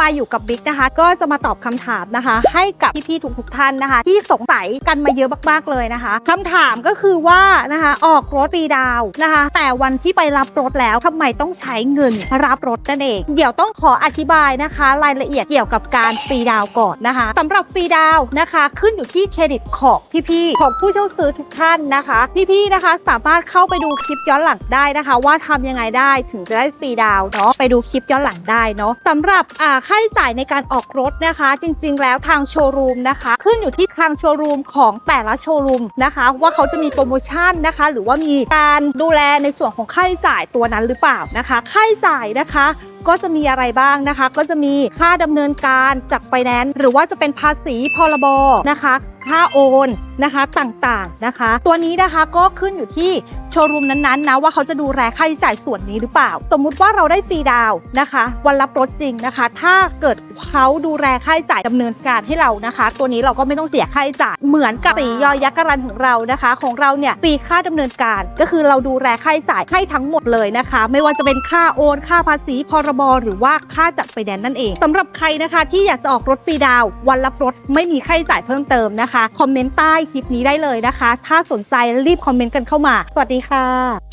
มาอยู่กับบิ๊กนะคะ ก็จะมาตอบคำถามนะคะ ให้กับพี่ๆทุกๆท่านนะคะ ที่สงสัยกันมาเยอะมากๆเลยนะคะคำถามก็คือว่านะคะออกรถฟรีดาวนะคะ แต่วันที่ไปรับรถแล้วทำไมต้องใช้เงินรับรถนั่นเอง เดี๋ยวต้องขออธิบายนะคะ รายละเอียดเกี่ยวกับการฟรีดาวก่อนนะคะสำหรับฟรีดาวนะคะ ขึ้นอยู่ที่เครดิตของพี่ๆของผู้เช่าซื้อทุกท่านนะคะ พี่ๆนะคะสามารถเข้าไปดูคลิปย้อนหลังได้นะคะ ว่าทำยังไงได้ถึงจะได้ฟรีดาวเนาะไปดูคลิปย้อนหลังได้เนาะสำหรับอ่าค่าใช้จ่ายในการออกรถนะคะ จริงๆ แล้วทางโชว์รูมนะคะ ขึ้นอยู่ที่ทางโชว์รูมของแต่ละโชว์รูมนะคะ ว่าเขาจะมีโปรโมชั่นนะคะ หรือว่ามีการดูแลในส่วนของค่าใช้จ่ายตัวนั้นหรือเปล่านะคะ ค่าใช้จ่ายนะคะก็จะมีอะไรบ้างนะคะ ก็จะมีค่าดำเนินการจากไฟแนนซ์หรือว่าจะเป็นภาษีพรบนะคะ ค่าโอนนะคะต่างๆนะคะ ตัวนี้นะคะก็ขึ้นอยู่ที่โชว์รูมนั้นๆนะว่าเขาจะดูแลค่าใช้จ่ายส่วนนี้หรือเปล่า สมมุติว่าเราได้ฟรีดาวนะคะ วันรับรถจริงนะคะ ถ้าเกิดเขาดูแลค่าใช้จ่ายดำเนินการให้เรานะคะ ตัวนี้เราก็ไม่ต้องเสียค่าใช้จ่ายเหมือนกับสียอยักษ์การันของเรานะคะ ของเราเนี่ยฟรีค่าดำเนินการ ก็คือเราดูแลค่าใช้จ่ายให้ทั้งหมดเลยนะคะ ไม่ว่าจะเป็นค่าโอนค่าภาษีพรบหรือว่าค่าจัดไฟแนนซ์นั่นเองสำหรับใครนะคะที่อยากจะออกรถฟรีดาว วันรับรถไม่มีค่าใช้จ่ายเพิ่มเติมนะคะ คอมเมนต์ใต้คลิปนี้ได้เลยนะคะ ถ้าสนใจรีบคอมเมนต์กันเข้ามา สวัสดีค่ะ